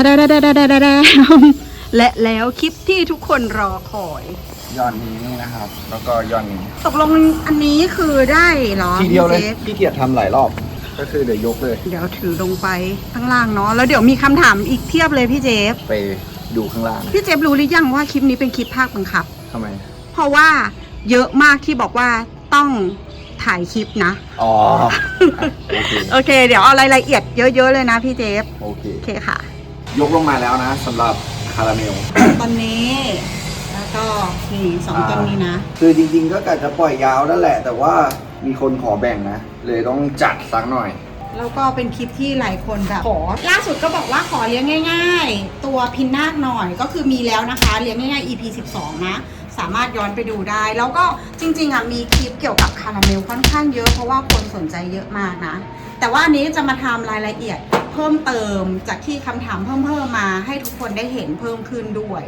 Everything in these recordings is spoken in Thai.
ทะดาดาดาดาดาดาดาและแล้วคลิปที่ทุกคนรอคอยยอดนี้นะครับ แล้วก็ยอดนี้ ตกลงอันนี้คือได้เหรอทีเดียวเลยพี่จฟพี่เกียรติทำหลายรอบ ก็คือเดี๋ยวยกเลย เดี๋ยวถือลงไปข้างล่างเนาะแล้วเดี๋ยวมีคำถามอีกเทียบเลยพี่เจฟ ไปดูข้างล่างพี่เจฟรู้หรือยังว่าคลิปนี้เป็นคลิปภาคบังคับ ทำไม เพราะว่าเยอะมากที่บอกว่าต้องถ่ายคลิปนะ อ๋ออะโอเค โอเค เดี๋ยวเอารายละเอียดเยอะๆเลยนะพี่เจฟ โอเค โอเคค่ะ ยกลงมาแล้วนะสำหรับคาราเมล ตอนนี้ แล้วก็นี่สองอ่าต้นนี้นะ คือจริงๆก็กะจะปล่อยยาวนั่นแหละ แต่ว่ามีคนขอแบ่งนะ เลยต้องจัดสักหน่อย แล้วก็เป็นคลิปที่หลายคนแบบขอ ล่าสุดก็บอกว่าขอเลี้ยงง่าย ๆ ตัวพินนาคหน่อยก็คือมีแล้วนะคะเลี้ยงง่ายๆ EP 12 นะสามารถย้อนไปดูได้ แล้วก็จริงๆอะมีคลิปเกี่ยวกับคาราเมลค่อนข้างเยอะเพราะว่าคนสนใจเยอะมากนะ แต่ว่าอันนี้จะมาทำรายละเอียด เพิ่มเติมจากที่คำถามเพิ่มเพิ่มมาให้ทุกคนได้เห็นเพิ่มขึ้นด้วย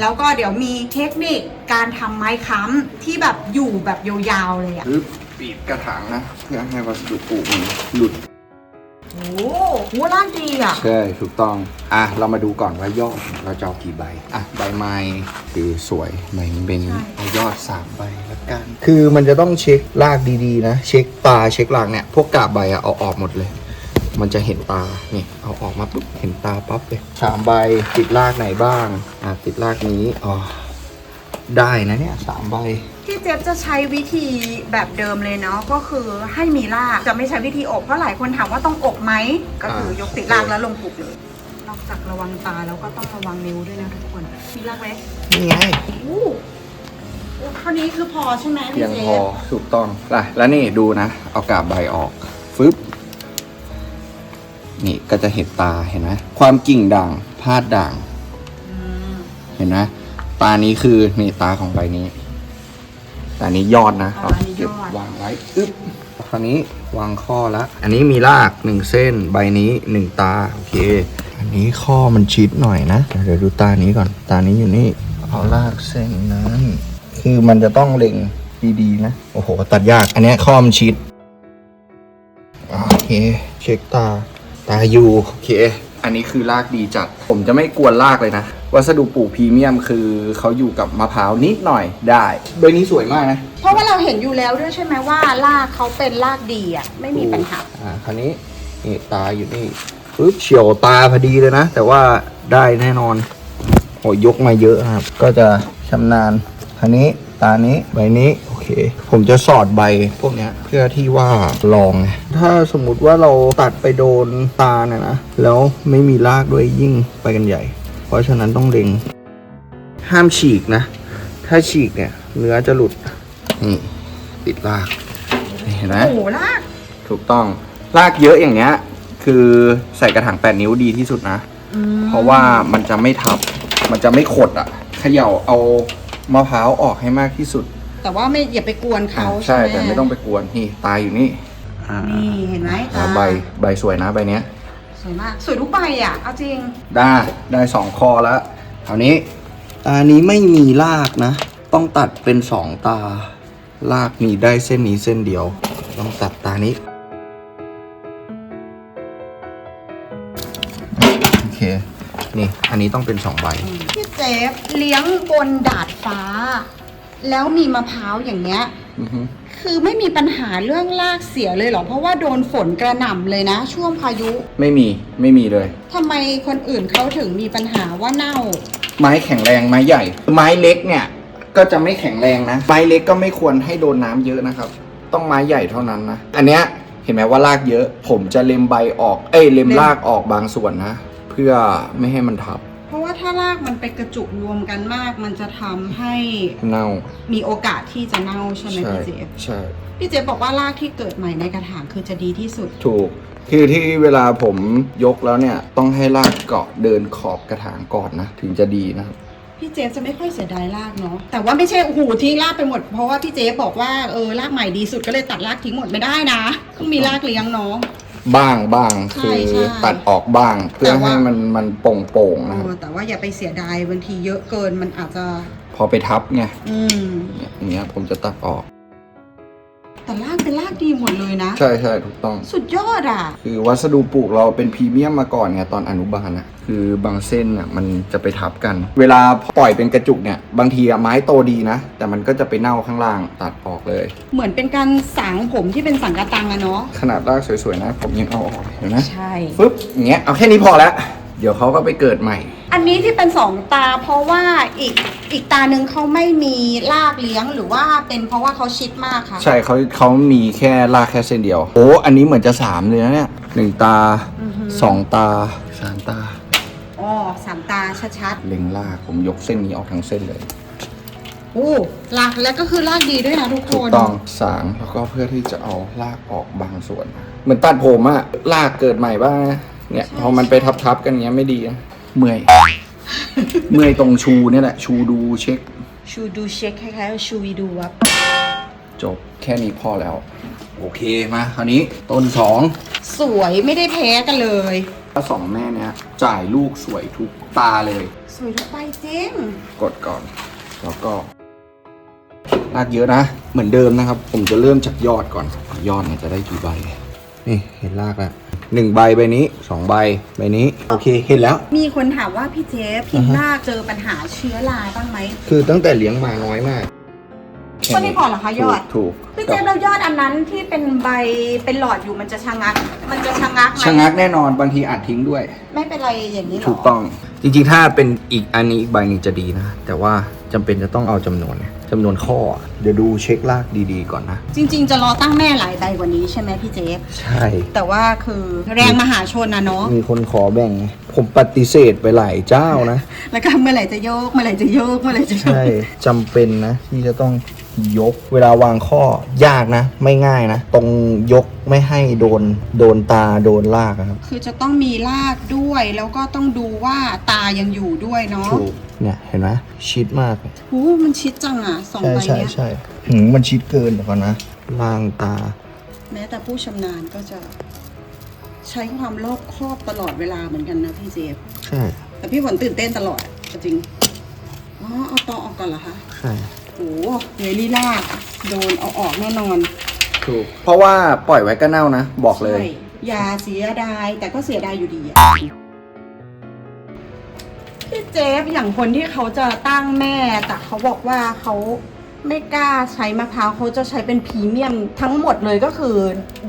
แล้วก็เดี๋ยวมีเทคนิคการทำไม้ค้ำที่แบบอยู่แบบยาวๆเลยอะปึ๊บปีบกระถางนะเพื่อให้วัสดุปลูกมันหลุด โอ้โหร่างดีอะใช่ถูกต้อง อะ เรามาดูก่อนว่ายอดเราจะเอากี่ใบ อะ ใบไม้คือสวยใบนี้เป็นใช่เอายอดสามใบละกัน คือมันจะต้องเช็ครากดีๆนะ เช็คตาเช็ครากเนี่ย พวกกาบใบอะเอาออกหมดเลย มันจะเห็นตานี่เอาออกมาปุ๊บเห็นตาปั๊บเลยสามใบติดรากไหนบ้างอะติดรากนี้อ๋อได้นะเนี่ยสามใบพี่เจฟจะใช้วิธีแบบเดิมเลยเนาะก็คือให้มีรากจะไม่ใช้วิธีอบเพราะหลายคนถามว่าต้องอบไหมก็คืออ่ายกติดรากแล้วลงปลูกเลยนอกจากระวังตาแล้วก็ต้องระวังนิ้วด้วยนะทุกคนมีรากไหมนี่ไงอู้เท่านี้คือพอใช่ไหมเพีพี่ยงเจพอฟถูกต้องล่ะแล้วนี่ดูนะ เอากาบใบออกฟึบ นี่ก็จะเห็นตาเห็นไหมความกิ่งด่างพาดด่างอืมเห็นไหมตานี้คือนี่ตาของใบนี้ตานี้ยอดนะเราเก็บวางไว้อึ๊บคราวนี้วางข้อละอันนี้มีรากหนึ่งเส้น ใบนี้หนึ่งตาโอเค อันนี้ข้อมันชิดหน่อยนะเดี๋ยวดูตานี้ก่อน ตานี้อยู่นี่เอารากเส้นนั้นคือมันจะต้องเล็งดีๆนะโอ้โหตัดยาก อันเนี้ยข้อมันชิดโอเค เช็คตา ตาอยู่โอเค อันนี้คือรากดีจัด ผมจะไม่กวนรากเลยนะ วัสดุปลูกพรีเมียมคือเขาอยู่กับมะพร้าวนิดหน่อยได้ ใบนี้สวยมากนะเพราะว่าเราเห็นอยู่แล้วด้วยใช่ไหมว่ารากเขาเป็นรากดีอะไม่มีปัญหา อ่าคราวนี้นี่ตาอยู่นี่ปึ๊บเฉียวตาพอดีเลยนะ แต่ว่าได้แน่นอนโอ้ยยกมาเยอะนะครับ ก็จะชำนาญคราวนี้ตานี้ใบนี้โอเค ผมจะสอดใบพวกเนี้ย เพื่อที่ว่าลองไงถ้าสมมุติว่าเราตัดไปโดนตาเนี่ยนะ แล้วไม่มีรากด้วยยิ่งไปกันใหญ่ เพราะฉะนั้นต้องเล็ง ห้ามฉีกนะ ถ้าฉีกเนี่ย เนื้อจะหลุดนี่ติดรากนี่เห็นไหมโอ้โหรากถูกต้องรากเยอะอย่างเนี้ย คือใส่กระถางแปดนิ้วดีที่สุดนะอืมเพราะว่ามันจะไม่ทับ มันจะไม่ขดอะเขย่าเอามะพร้าวออกให้มากที่สุด แต่ว่าไม่อย่าไปกวนเขาอ่าใช่ไหแต่ไม่ต้องไปกวนนี่ตายอยู่นี่อ่านี่เห็นไหมแล้วใบใบสวยนะใบเนี้ย สวยมาก สวยทุกใบอะเอาจริง ได้ได้สองคอแล้วคราวนี้ตานี้ไม่มีรากนะ ต้องตัดเป็นสองตา รากมีได้เส้นนี้เส้นเดียว ต้องตัดตานี้ โอเค นี่ อันนี้ต้องเป็นสองใบ พี่เจฟเลี้ยงบนดาดฟ้า แล้วมีมะพร้าวอย่างเงี้ย อือฮึคือไม่มีปัญหาเรื่องรากเสียเลยเหรอ เพราะว่าโดนฝนกระหน่ำเลยนะ ช่วงพายุไม่มีไม่มีเลย ทำไมคนอื่นเขาถึงมีปัญหาว่าเน่า ไม้แข็งแรงไม้ใหญ่ ไม้เล็กเนี่ย ก็จะไม่แข็งแรงนะ ไม้เล็กก็ไม่ควรให้โดนน้ำเยอะนะครับ ต้องไม้ใหญ่เท่านั้นนะ อันเนี้ยเห็นไหมว่ารากเยอะ ผมจะเล็มใบออก เอ้ยเล็มเล็ม รากออกบางส่วนนะ เพื่อไม่ให้มันทับเพราะว่า ถ้ารากมันไปกระจุกรวมกันมาก มันจะทำให้เน่ามีโอกาสที่จะเน่าใช่ไหมใช่พี่เจฟใช่ พี่เจฟบอกว่ารากที่เกิดใหม่ในกระถางคือจะดีที่สุด ถูก คือที่เวลาผมยกแล้วเนี่ย ต้องให้รากเกาะเดินขอบกระถางก่อนนะ ถึงจะดีนะครับ พี่เจฟจะไม่ค่อยเสียดายรากเนาะแต่ว่าไม่ใช่โอ้โหทิ้งรากไปหมด เพราะว่าพี่เจฟบอกว่าเออรากใหม่ดีสุดก็เลยตัดรากทิ้งหมดไม่ได้นะต้องมีรากเลี้ยงเนาะ บ้างบ้างใช่คือใช่ตัดออกบ้าง เพื่อแต่ว่า ให้มันมันโป่งๆนะครับเออแต่ว่าอย่าไปเสียดายบางทีเยอะเกินมันอาจจะ พอไปทับไงอืมเนี่ยอย่างเงี้ยผมจะตัดออก แต่รากเป็นรากดีหมดเลยนะ ใช่ใช่ถูกต้อง สุดยอดอะ คือวัสดุปลูกเราเป็นพรีเมียมมาก่อนไงตอนอนุบาลนะคือบางเส้นอะมันจะไปทับกัน เวลาปล่อยเป็นกระจุกเนี่ย บางทีอะไม้โตดีนะ แต่มันก็จะไปเน่าข้างล่างตัดออกเลย เหมือนเป็นการสางผมที่เป็นสังกะตังอะเนาะขนาดรากสวยๆนะ ผมยังเอาออกเลยเห็นไหมใช่ปึ๊บอย่างเงี้ยเอาแค่นี้พอแล้วเดี๋ยวเขาก็ไปเกิดใหม่ อันนี้ที่เป็นสองตาเพราะว่าอีกอีกตาหนึ่งเขาไม่มีรากเลี้ยงหรือว่าเป็นเพราะว่าเขาชิดมากคะใช่เขาเขามีแค่รากแค่เส้นเดียว โอ้อันนี้เหมือนจะสามเลยนะเนี่ยหนึ่งตาอือฮึ สองตาสามตาอ๋อสามตาชัดเล็งรากผมยกเส้นนี้ออกทั้งเส้นเลยๆโอ้รากแล้วก็คือรากดีด้วยนะทุกคถูกน ต้องสางแล้วก็เพื่อที่จะเอารากออกบางส่วน เหมือนตัดผมอะรากเกิดใหม่บ้างนะเนี่ยพอมันไปทับๆกันเงี้ยไม่ดีนะ เมื่อย เมื่อยตรงชูเนี่ยแหละ ชูดูเช็ค ชูดูเช็คคล้ายๆกับชูวีดูวับจบแค่นี้พอแล้ว โอเคมาคราวนี้ต้นสองสวยไม่ได้แพ้กันเลย ถ้าสองแม่เนี่ยจ่ายลูกสวยทุกตาเลย สวยทุกใบจริงกดก่อน แล้วก็รากเยอะนะ เหมือนเดิมนะครับ ผมจะเริ่มจากยอดก่อน ยอดเนี่ยจะได้กี่ใบ นี่เห็นรากแล้ว หนึ่งใบใบนี้สองใบใบนี้ โอเคเห็นแล้ว มีคนถามว่าพี่เจฟพิมพ์หน้าเจอปัญหาเชื้อราบ้างไหมคือตั้งแต่เลี้ยงมาน้อยมากก็ไม่พอเหรอคะยอด ถูกพี่ถูเจกฟเรายอดอันนั้นที่เป็นใบเป็นหลอดอยู่มันจะชะงัก มันจะชะงักไหมชะงักแน่นอนบางทีอาจทิ้งด้วย ไม่เป็นไรอย่างนี้หรอถูกต้อง จริงๆ ถ้าเป็นอีกอันนี้อีกใบหนึงจะดีนะ แต่ว่าจำเป็นจะต้องเอาจำนวนเนี่ย จำนวนข้อ เดี๋ยวดูเช็คลากดีๆก่อนนะ จริง ๆ จะรอตั้งแม่หลายใบกว่านี้ใช่ไหมพี่เจฟใช่ แต่ว่าคือแรงมหาชนนะเนาะมีคนขอแบ่ง ผมปฏิเสธไปหลายเจ้านะ แล้วก็เมื่อไหร่จะโยกเมื่อไหร่จะโยกเมื่อไหร่จะโยกใช่จำเป็นนะที่จะต้อง ยก เวลาวางข้อยากนะ ไม่ง่ายนะ ตรงยกไม่ให้โดนโดนตาโดนลากอะครับคือจะต้องมีรากด้วย แล้วก็ต้องดูว่าตายังอยู่ด้วยเนาะถูกเนี่ยเห็นไหมชิดมากโอ้มันชิดจังอะสองใช่ใบใช่เนี้ยใช่หืมมันชิดเกินเดี๋ยวก่อนนะล่างตา แม้แต่ผู้ชำนาญก็จะ ใช้ความรอบคอบตลอดเวลาเหมือนกันนะพี่เจฟใช่แต่พี่ฝนตื่นเต้นตลอดจริงอ๋อเอาตอออกก่อนเหรอคะ ใช่ โอ้เฮลี่ลากโดนเอาออกแน่นอนถูก เพราะว่าปล่อยไว้ก็เน่านะ บอกเลย ใช่อย่าเสียดายแต่ก็เสียดายอยู่ดีอะพี่เจฟอย่างคนที่เขาจะตั้งแม่แต่เขาบอกว่าเขาไม่กล้าใช้มะพร้าวเขาจะใช้เป็นพรีเมียมทั้งหมดเลยก็คือ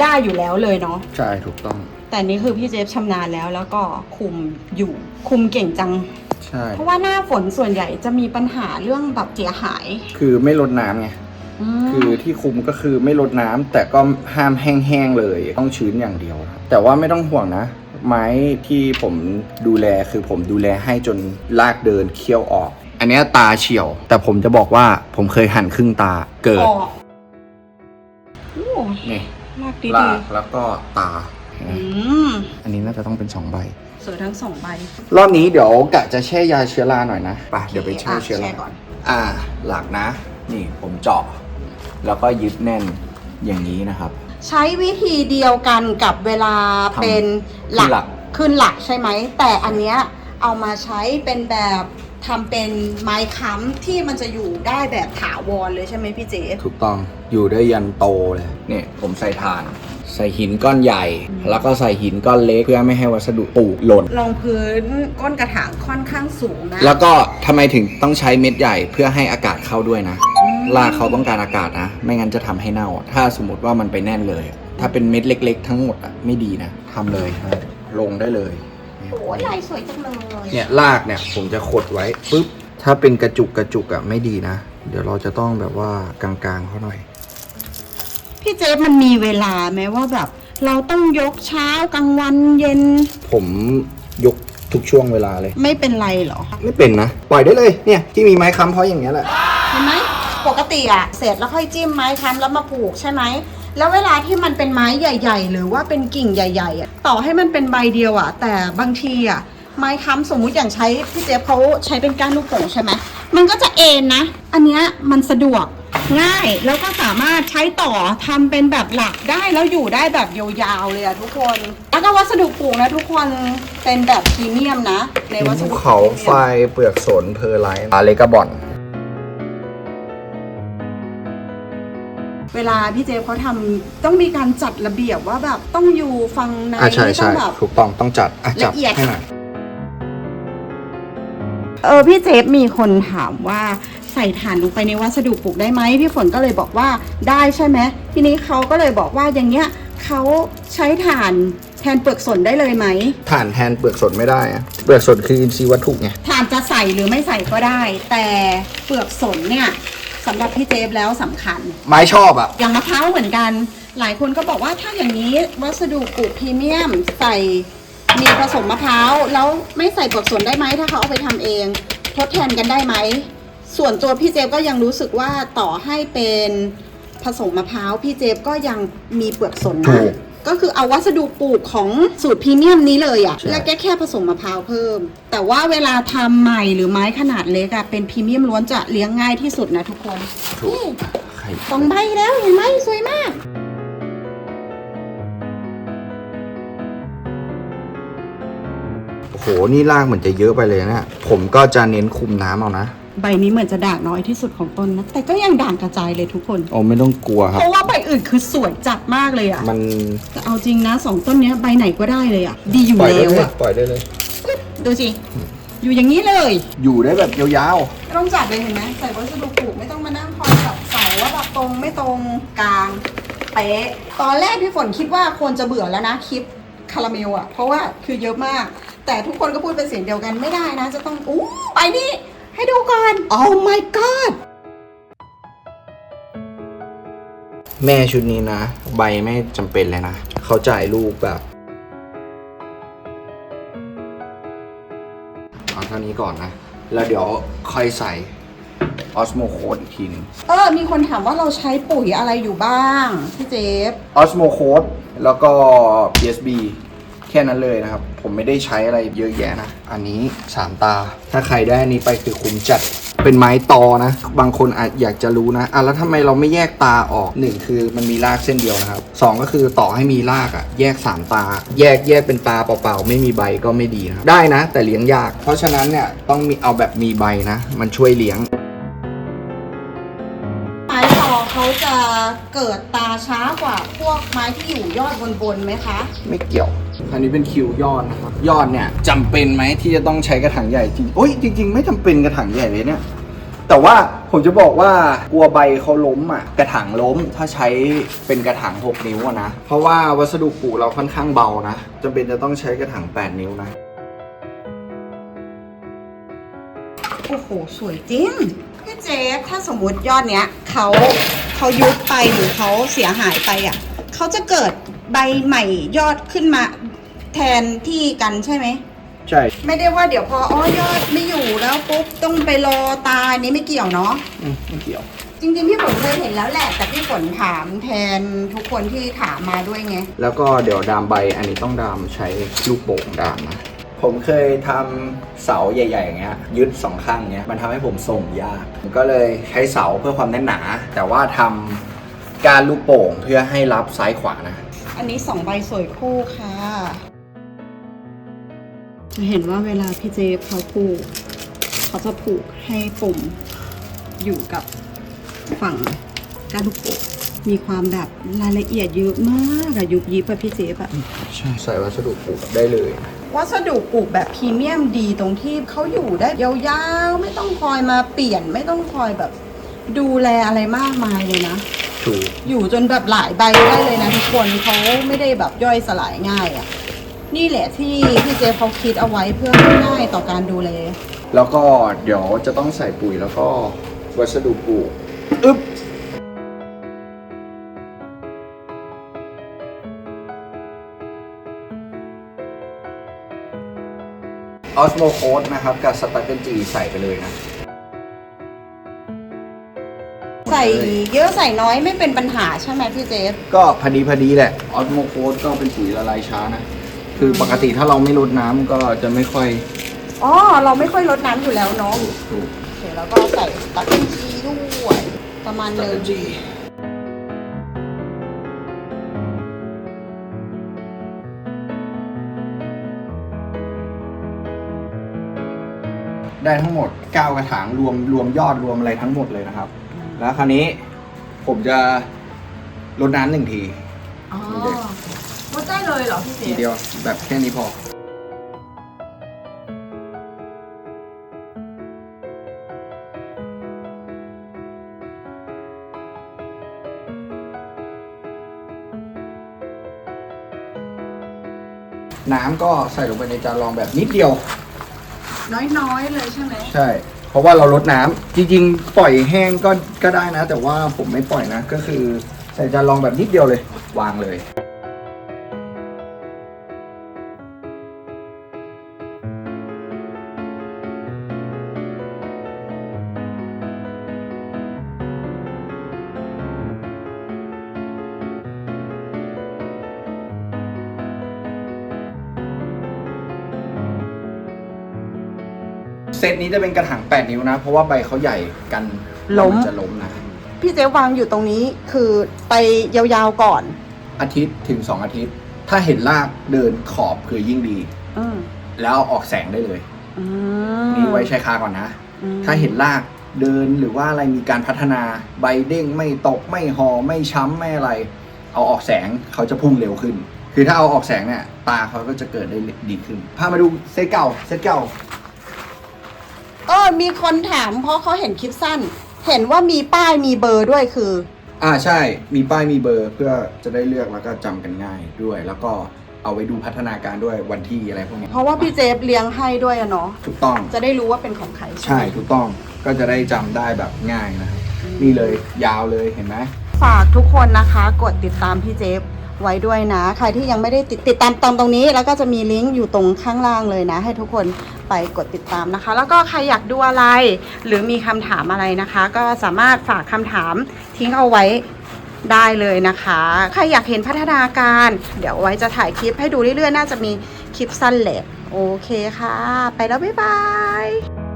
ได้อยู่แล้วเลยเนาะ ใช่ถูกต้อง แต่นี่คือพี่เจฟชำนาญแล้วแล้วก็คุมอยู่คุมเก่งจัง ใช่ เพราะว่าหน้าฝนส่วนใหญ่จะมีปัญหาเรื่องแบบเสียหายคือไม่ลดน้ำไงมคือที่คุมก็คือไม่ลดน้ำแต่ก็ห้ามแห้งๆเลย ต้องชื้นอย่างเดียวครับแต่ว่าไม่ต้องห่วงนะ ไม้ที่ผมดูแลคือผมดูแลให้จนลากเดินเคี้ยวออก อันเนี้ยตาเฉียว แต่ผมจะบอกว่าผมเคยหั่นครึ่งตาเกิดออกโอ้นี่ลากดีลาดีกแล้วก็ตาเห็นไหมอืมอันนี้น่าจะต้องเป็นสองใบ สวยทั้งสองใบรอบนี้เดี๋ยวกะจะแช่ยาเชื้อราหน่อยนะไปเดี๋ยวไปแช่เชื้อราแช่ก่อน อ่า หลักนะ นี่ผมเจาะ แล้วก็ยึดแน่นอย่างนี้นะครับ ใช้วิธีเดียวกันกับเวลาทำเป็นหลัขึ้นหลักกขึ้นหลักใช่ไหม แต่อันเนี้ยเอามาใช้เป็นแบบทำเป็นไม้ค้ำที่มันจะอยู่ได้แบบถาวรเลยใช่ไหมพี่เจฟถูกต้องอยู่ได้ยันโตเลยเนี่ยผมใส่ถ่าน ใส่หินก้อนใหญ่ แล้วก็ใส่หินก้อนเล็กเพื่อไม่ให้วัสดุปลูกหล่น รองพื้นก้นกระถางค่อนข้างสูงนะแล้วก็ทำไมถึงต้องใช้เม็ดใหญ่เพื่อให้อากาศเข้าด้วยนะ รากเขาต้องการอากาศนะ ไม่งั้นจะทำให้เน่า ถ้าสมมติว่ามันไปแน่นเลย ถ้าเป็นเม็ดเล็ก ๆ ทั้งหมดอะไม่ดีนะทำเลยครับลงได้เลยโอ้ยลายสวยจังเลยเนี่ยรากเนี่ยผมจะขดไว้ปุ๊บถ้าเป็นกระจุกกระจุกอะไม่ดีนะ เดี๋ยวเราจะต้องแบบว่ากลางๆเขาหน่อย พี่เจฟมันมีเวลาไหมว่าแบบ เราต้องยกเช้ากลางวันเย็น ผมยกทุกช่วงเวลาเลย ไม่เป็นไรเหรอไม่เป็นนะ ปล่อยได้เลยเนี่ยที่มีไม้ค้ำเพราะอย่างเงี้ยแหละ เห็นไหมปกติอะเสร็จแล้วค่อยจิ้มไม้ค้ำแล้วมาปลูกใช่ไหมแล้วเวลาที่มันเป็นไม้ใหญ่ ๆ หรือว่าเป็นกิ่งใหญ่ๆอะต่อให้มันเป็นใบเดียวอะแต่บางทีอะไม้ค้ำสมมุติอย่างใช้พี่เจฟเขาใช้เป็นก้านลูกโป่งใช่ไหมมันก็จะเอ็นนะ อันเนี้ยมันสะดวก ง่ายแล้วก็สามารถใช้ต่อทำเป็นแบบหลักได้แล้วอยู่ได้แบบยาวๆเลยอะทุกคน แล้วก็วัสดุปลูกนะทุกคนเป็นแบบพรีเมียมนะ ในวัสภูดุเขาไฟเปลือกสนเพอร์ไลท์อาเลกาบอน เวลาพี่เจฟเขาทำต้องมีการจัดระเบียบว่าแบบต้องอยู่ฟังในอะใช่ต้อใช่งแบบ ถูกต้องต้องจัดอะจับละเอียด ให้หน่อย เออพี่เจฟมีคนถามว่า ใส่ถ่านลงไปในวัสดุปลูกได้ไหมพี่ฝนก็เลยบอกว่าได้ใช่ไหมทีนี้เขาก็เลยบอกว่าอย่างเงี้ยเขาใช้ถ่านแทนเปลือกสนได้เลยไหมถ่านแทนเปลือกสดไม่ได้อะเปลือกสดคืออินทรีย์วัตถุไงถ่านจะใส่หรือไม่ใส่ก็ได้ แต่เปลือกสนเนี่ยสำหรับพี่เจฟแล้วสำคัญ ไม้ชอบอะอย่างมะพร้าวเหมือนกัน หลายคนก็บอกว่าถ้าอย่างนี้วัสดุปลูกพรีเมียมใส่มีผสมมะพร้าวแล้วไม่ใส่เปลือกสนได้ไหมถ้าเขาเอาไปทำเอง ทดแทนกันได้ไหม ส่วนตัวพี่เจฟก็ยังรู้สึกว่าต่อให้เป็นผสมมะพร้าวพี่เจฟก็ยังมีเปลือกสนถูนะก ก็คือเอาวัสดุปลูกของสูตรพรีเมียมนี้เลยอะใช่ แล้วแค่แค่ผสมมะพร้าวเพิ่ม แต่ว่าเวลาทำใหม่หรือไม้ขนาดเล็กอะเป็นพรีเมียมล้วนจะเลี้ยงง่ายที่สุดนะทุกคนถูกนี่ใครสองใบแล้วเห็นไหมสวยมาก โอ้โห นี่ล่างเหมือนจะเยอะไปเลยนะ ผมก็จะเน้นคุมน้ำเอานะ ใบนี้เหมือนจะด่างน้อยที่สุดของต้นนะ แต่ก็ยังด่างกระจายเลยทุกคน โอ้ไม่ต้องกลัวครับ เพราะว่าใบอื่นคือสวยจัดมากเลยอะมันแต่เอาจริงนะสองต้นเนี้ยใบไหนก็ได้เลยอะดีอยู่ปล่อยได้แล้วเลยอะปล่อยได้เลย ดูสิ อยู่อย่างนี้เลย อยู่ได้แบบยาวไม่ต้องจัดเลยเห็นไหมใส่วัสดุปลูกไม่ต้องมานั่งคอยจับเสาว่าแบบตรงไม่ตรงกลางเป๊ะตอนแรกพี่ฝนคิดว่าคนจะเบื่อแล้วนะคลิปคาราเมลอะเพราะว่าคือเยอะมาก แต่ทุกคนก็พูดเป็นเสียงเดียวกันไม่ได้นะ จะต้องอู้ไปนี่ ให้ดูก่อน oh my god ๆแม่ชุดนี้นะ ใบไม่จำเป็นเลยนะ เขาจ่ายลูกแบบเอาเท่านี้ก่อนนะ แล้วเดี๋ยวค่อยใส่ออสโมโคดอีกทีหนึงเออ มีคนถามว่าเราใช้ปุ๋ยอะไรอยู่บ้าง พี่เจฟ ออสโมโคดแล้วก็ PSB แค่นั้นเลยนะครับ ผมไม่ได้ใช้อะไรเยอะแยะนะ อันนี้ 3 ตา ถ้าใครได้อันนี้ไปคือคุ้มจัด เป็นไม้ตอนะ บางคนอาจอยากจะรู้นะอะแล้วทำไมเราไม่แยกตาออกหนึ่งคือมันมีรากเส้นเดียวนะครับสองก็คือต่อให้มีรากอะแยก 3 ตา แยกแยกเป็นตาเปล่าๆ ไม่มีใบก็ไม่ดีนะครับได้นะ แต่เลี้ยงยาก เพราะฉะนั้นเนี่ยต้องมีเอาแบบมีใบนะ มันช่วยเลี้ยงไม้ตอเขาจะเกิดตาช้ากว่าพวกไม้ที่อยู่ยอดบนๆไหมคะ ไม่เกี่ยว อันนี้เป็นคิวยอดนะครับ ยอดเนี่ยจำเป็นไหมที่จะต้องใช้กระถางใหญ่จริงโอ้ยจริง ๆ ไม่จำเป็นกระถางใหญ่เลยเนี่ย แต่ว่าผมจะบอกว่ากลัวใบเขาล้มอะกระถางล้มถ้าใช้เป็นกระถาง 6 นิ้วอะนะเพราะว่าวัสดุปลูกเราค่อนข้างเบานะจำเป็นจะต้องใช้กระถาง 8 นิ้วนะโอ้โห สวยจริงพี่เจฟถ้าสมมุติยอดเนี้ยเขาเขายุบไปหรือเขาเสียหายไปอะเขาจะเกิดใบใหม่ยอดขึ้นมา แทนที่กันใช่ไหม ใช่ ไม่ได้ว่าเดี๋ยวพออ๋อยอดไม่อยู่แล้วปุ๊บต้องไปรอตาอันนี้ไม่เกี่ยวเนาะ อืมไม่เกี่ยว จริงๆพี่ฝนเคยเห็นแล้วแหละ แต่พี่ฝนถามแทนทุกคนที่ถามมาด้วยไง แล้วก็เดี๋ยวดามใบอันนี้ต้องดามใช้ลูกโป่งดามนะ ผมเคยทำเสาใหญ่ๆอย่างเงี้ยยึดสองข้างเงี้ยมันทำให้ผมส่งยากผมก็เลยใช้เสาเพื่อความแน่นหนา แต่ว่าทำการลูกโป่งเพื่อให้รับซ้ายขวานะ อันนี้สองใบสวยคู่ค่ะ จะเห็นว่าเวลาพี่เจฟเขาผูก เขาจะผูกให้ปุ่มอยู่กับฝั่งก้านลูกโป่งมีความแบบรายละเอียดเยอะมากอะยุบยิบอะพี่เจฟอะใช่ใส่วัสดุปลูกได้เลย วัสดุปลูกแบบพรีเมียมดีตรงที่เขาอยู่ได้ยาวๆ ไม่ต้องคอยมาเปลี่ยนไม่ต้องคอยแบบ ดูแลอะไรมากมายเลยนะถูกอยู่จนแบบหลายใบได้เลยนะทุกคนเขาไม่ได้แบบย่อยสลายง่ายอะ่ะ นี่แหละที่พี่เจฟเขาคิดเอาไว้เพื่อให้ง่ายต่อการดูแล แล้วก็เดี๋ยวจะต้องใส่ปุ๋ยแล้วก็วัสดุปลูกอึ๊บออสโมโคดนะครับ กับสตั๊กเกิลจีใส่ไปเลยนะ ใส่เยอะใส่น้อยไม่เป็นปัญหาใช่ไหมพี่เจฟก็พอดีพอดีแหละออสโมโคดก็เป็นปุ๋ยละลายช้านะ คือปกติถ้าเราไม่รดน้ำก็จะไม่ค่อยอ๋อ เราไม่ค่อยลดน้ำอยู่แล้วเนาะถูกโอเคแล้วก็ใส่สตั๊กเกิลจีด้วย ประมาณสหตั๊กนึ่งเกิลจีได้ทั้งหมด 9 กระถางรวมรวมยอดรวมอะไรทั้งหมดเลยนะครับ แล้วคราวนี้ผมจะรดน้ำหนึ่งที อ๋อลดได้ เลยเหรอพี่เจทีเดียวแบบแค่นี้พอ น้ำก็ใส่ลงไปในจานรองแบบนิดเดียว น้อยๆเลยใช่ไหมใช่ เพราะว่าเราลดน้ำจริงๆ ปล่อยแห้งก็ก็ได้นะ แต่ว่าผมไม่ปล่อยนะ ก็คือใส่จานรองแบบนิดเดียวเลย วางเลย เซตนี้จะเป็นกระถาง 8 นิ้วนะ เพราะว่าใบเขาใหญ่กันล้ม นจะล้มนะ พี่เจวางอยู่ตรงนี้คือไปยาวๆก่อน อาทิตย์ถึง 2 อาทิตย์ ถ้าเห็นรากเดินขอบคือยิ่งดี อืมแล้วเอาออกแสงได้เลย อืนี่ไว้ใช้คาก่อนนะ อืมถ้าเห็นรากเดินหรือว่าอะไรมีการพัฒนาใบเด้งไม่ตกไม่หอไม่ช้ำไม่อะไร เอาออกแสงเขาจะพุ่งเร็วขึ้น คือถ้าเอาออกแสงเนี่ยตาเขาก็จะเกิดได้ดีขึ้นพามาดูเซตเก่าเซตเก่า เออมีคนถามเพราะเขาเห็นคลิปสั้น เห็นว่ามีป้ายมีเบอร์ด้วยคือ อ่าใช่ มีป้ายมีเบอร์เพื่อจะได้เลือกแล้วก็จำกันง่ายด้วย แล้วก็เอาไว้ดูพัฒนาการด้วยวันที่อะไรพวกนี้เพราะว่าพี่เจฟเลี้ยงให้ด้วยอะเนาะถูกต้อง จะได้รู้ว่าเป็นของใครใช่ใช่ไหมถูกต้องก็จะได้จำได้แบบง่ายนะครับนี่เลยยาวเลยเห็นไหม ฝากทุกคนนะคะ กดติดตามพี่เจฟ ไว้ด้วยนะ ใครที่ยังไม่ได้ติดติดตามตามตรงนี้ แล้วก็จะมีลิงก์อยู่ตรงข้างล่างเลยนะ ให้ทุกคนไปกดติดตามนะคะ แล้วก็ใครอยากดูอะไร หรือมีคำถามอะไรนะคะ ก็สามารถฝากคำถามทิ้งเอาไว้ได้เลยนะคะ ใครอยากเห็นพัฒนาการ เดี๋ยวไว้จะถ่ายคลิปให้ดูเรื่อยๆ น่าจะมีคลิปสั้นแหละ โอเคค่ะ ไปแล้ว บ๊ายบาย